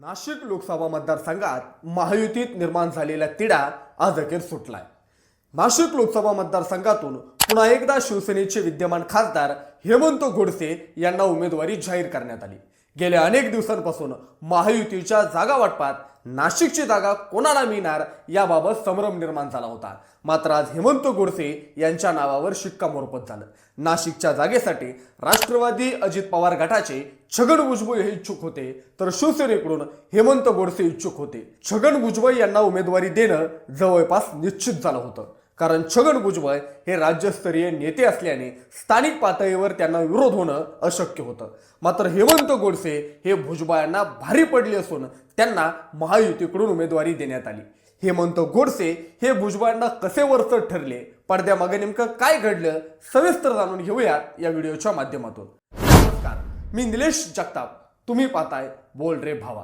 नाशिक लोकसभा मतदारसंघात महायुतीत निर्माण झालेला तिढा आज अखेर सुटलाय. नाशिक लोकसभा मतदारसंघातून पुन्हा एकदा शिवसेनेचे विद्यमान खासदार हेमंत गोडसे यांना उमेदवारी जाहीर करण्यात आली. गेल्या अनेक दिवसांपासून महायुतीच्या जागा वाटपात नाशिकची जागा कोणाला मिळणार याबाबत संभ्रम निर्माण झाला होता. मात्र आज हेमंत गोडसे यांच्या नावावर शिक्कामोर्तब झालं. नाशिकच्या जागेसाठी राष्ट्रवादी अजित पवार गटाचे छगन भुजबळ हे इच्छुक होते तर शिवसेनेकडून हेमंत गोडसे इच्छुक होते. छगन भुजबळ यांना उमेदवारी देणं जवळपास निश्चित झालं होतं. कारण छगन भुजबळ हे राज्यस्तरीय नेते असल्याने स्थानिक पातळीवर त्यांना विरोध होणं अशक्य होतं. मात्र हेमंत गोडसे हे भुजबळांना भारी पडले असून त्यांना महायुतीकडून उमेदवारी देण्यात आली. हेमंत गोडसे हे भुजबळांना कसे वरचढ ठरले? पडद्यामागे नेमकं काय घडलं? सविस्तर जाणून घेऊया या व्हिडिओच्या माध्यमातून. नमस्कार मी निलेश जगताप. तुम्ही पाहताय बोल रे भावा.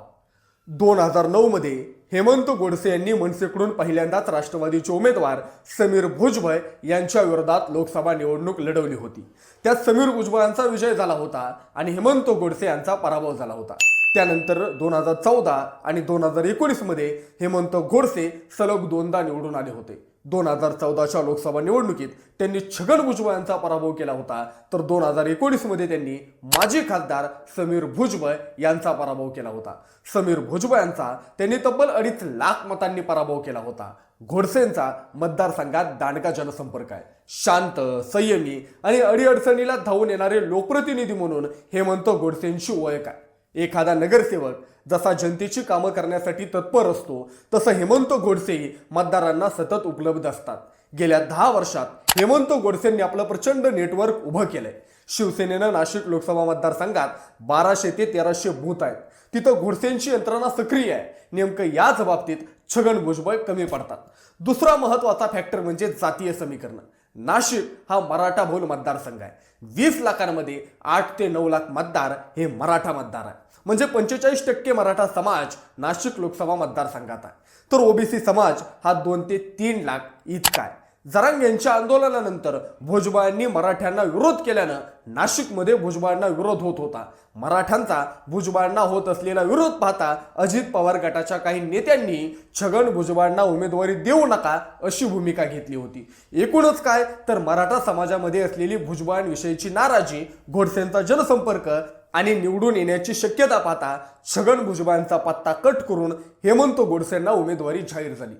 दोन हजार नऊ मध्ये हेमंत गोडसे यांनी मनसेकडून पहिल्यांदाच राष्ट्रवादीचे उमेदवार समीर भुजबळ यांच्या विरोधात लोकसभा निवडणूक लढवली होती. त्यात समीर भुजबळांचा विजय झाला होता आणि हेमंत गोडसे यांचा पराभव झाला होता. त्यानंतर दोन हजार चौदा आणि दोन हजार एकोणीसमध्ये हेमंत गोडसे सलग दोनदा निवडून आले होते. दोन हजार चौदाच्या लोकसभा निवडणुकीत त्यांनी छगन भुजबळ यांचा पराभव केला होता. तर दोन हजार एकोणीसमध्ये त्यांनी माजी खासदार समीर भुजबळ यांचा पराभव केला होता. समीर भुजबळ यांचा त्यांनी तब्बल अडीच लाख मतांनी पराभव केला होता. घोडसेंचा मतदारसंघात दांडका जनसंपर्क आहे. शांत संयमी आणि अडीअडचणीला धावून येणारे लोकप्रतिनिधी म्हणून हेमंत गोडसेंची ओळख आहे. एखादा नगरसेवक जसा जनतेची कामं करण्यासाठी तत्पर असतो तसं हेमंत गोडसेही मतदारांना सतत उपलब्ध असतात. गेल्या दहा वर्षात हेमंत गोडसेंनी आपलं प्रचंड नेटवर्क उभं केलंय. शिवसेनेनं नाशिक लोकसभा मतदारसंघात बाराशे ते तेराशे बूथ आहेत. तिथं घोडसेंची यंत्रणा सक्रिय आहे. नेमकं याच बाबतीत छगन भुजबळ कमी पडतात. दुसरा महत्त्वाचा फॅक्टर म्हणजे जातीय समीकरण. नाशिक हा मराठा बहुल मतदारसंघ आहे. वीस लाखांमध्ये आठ ते नऊ लाख मतदार हे मराठा मतदार आहे. म्हणजे पंचेचाळीस टक्के मराठा समाज नाशिक लोकसभा मतदारसंघात आहे. तर ओबीसी समाज हा दोन ते तीन लाख इतका आहे. जरांग यांच्या आंदोलनानंतर भुजबळांनी मराठ्यांना विरोध केल्यानं नाशिकमध्ये भुजबळांना विरोध होत होता. मराठ्यांचा भुजबळांना होत असलेला विरोध पाहता अजित पवार गटाच्या काही नेत्यांनी छगन भुजबळांना उमेदवारी देऊ नका अशी भूमिका घेतली होती. एकूणच काय? तर मराठा समाजामध्ये असलेली भुजबळांविषयीची नाराजी घोडसेंचा जनसंपर्क आणि निवडून येण्याची शक्यता पाहता छगन भुजबळांचा पत्ता कट करून हेमंत गोडसेंना उमेदवारी जाहीर झाली.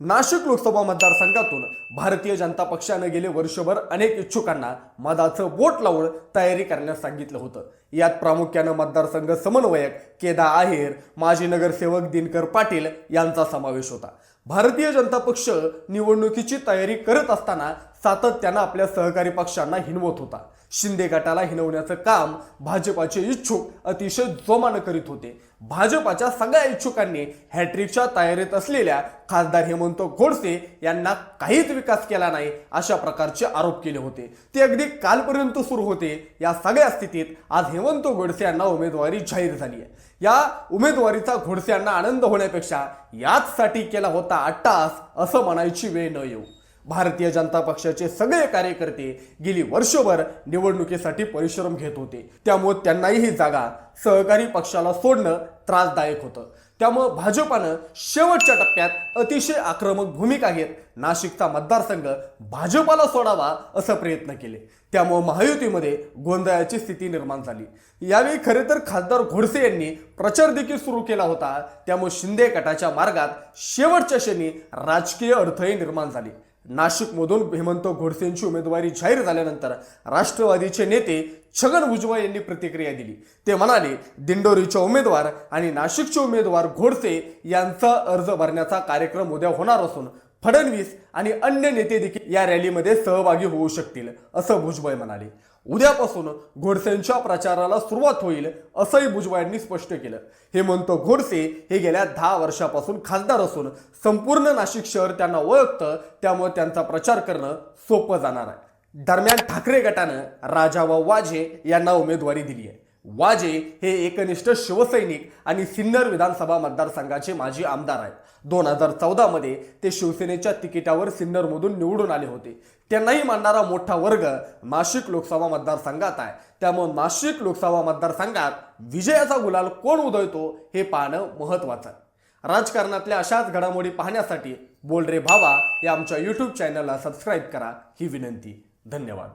नाशिक लोकसभा मतदारसंघातून भारतीय जनता पक्षानं गेले वर्षभर अनेक इच्छुकांना मदाचं बोट लावून तयारी करण्यास सांगितलं होतं. यात प्रामुख्यानं मतदारसंघ समन्वयक केदा आहेर माजी नगरसेवक दिनकर पाटील यांचा समावेश होता. भारतीय जनता पक्ष निवडणुकीची तयारी करत असताना सातत्यानं आपल्या सहकारी पक्षांना हिनवत होता. शिंदे गटाला हिनवण्याचं काम भाजपाचे इच्छुक अतिशय जोमानं करीत होते. भाजपाच्या सगळ्या इच्छुकांनी हॅट्रिकच्या तयारीत असलेल्या खासदार हेमंत गोडसे यांना काहीच विकास केला नाही अशा प्रकारचे आरोप केले होते. ते अगदी कालपर्यंत सुरू होते. या सगळ्या स्थितीत आज हेमंत गोडसे यांना उमेदवारी जाहीर झाली आहे. या उमेदवारीचा घोडसे यांना आनंद होण्यापेक्षा याचसाठी केला होता अट्टास असं म्हणायची वेळ न येऊ. भारतीय जनता पक्षाचे सगळे कार्यकर्ते गेली वर्षभर निवडणुकीसाठी परिश्रम घेत होते. त्यामुळे त्यांनाही ही जागा सहकारी पक्षाला सोडणं त्रासदायक होतं. त्यामुळं भाजपानं शेवटच्या टप्प्यात अतिशय आक्रमक भूमिका घेत नाशिकचा मतदारसंघ भाजपाला सोडावा असं प्रयत्न केले. त्यामुळे महायुतीमध्ये गोंधळाची स्थिती निर्माण झाली. यावेळी खरे तर खासदार घोडसे यांनी प्रचार देखील सुरू केला होता. त्यामुळे शिंदे गटाच्या मार्गात शेवटच्या क्षणी राजकीय अडथळे निर्माण झाले. नाशिकमधून हेमंत घोडसेंची उमेदवारी जाहीर झाल्यानंतर राष्ट्रवादीचे नेते छगन भुजबळ यांनी प्रतिक्रिया दिली. ते म्हणाले दिंडोरीचे उमेदवार आणि नाशिकचे उमेदवार घोडसे यांचा अर्ज भरण्याचा कार्यक्रम उद्या होणार असून फडणवीस आणि अन्य नेते देखील या रॅलीमध्ये सहभागी होऊ शकतील असं भुजबळ म्हणाले. उद्यापासून घोडसेंच्या प्रचाराला सुरुवात होईल असंही भुजबळ यांनी स्पष्ट केलं. हेमंत घोडसे हे गेल्या दहा वर्षापासून खासदार असून संपूर्ण नाशिक शहर त्यांना ओळखतं त्यामुळे त्यांचा प्रचार करणं सोपं जाणार आहे. दरम्यान ठाकरे गटानं राजा व वाझे यांना उमेदवारी दिली आहे. वाजे हे एकनिष्ठ शिवसैनिक आणि सिन्नर विधानसभा मतदारसंघाचे माजी आमदार आहेत. दोन हजार चौदामध्ये ते शिवसेनेच्या तिकिटावर सिन्नरमधून निवडून आले होते. त्यांनाही मानणारा मोठा वर्ग नाशिक लोकसभा मतदारसंघात आहे. त्यामुळे नाशिक लोकसभा मतदारसंघात विजयाचा गुलाल कोण उदळतो हे पाहणं महत्वाचं आहे. राजकारणातल्या अशाच घडामोडी पाहण्यासाठी बोल रे भावा या आमच्या यूट्यूब चॅनलला सबस्क्राईब करा. ही विनंती. धन्यवाद.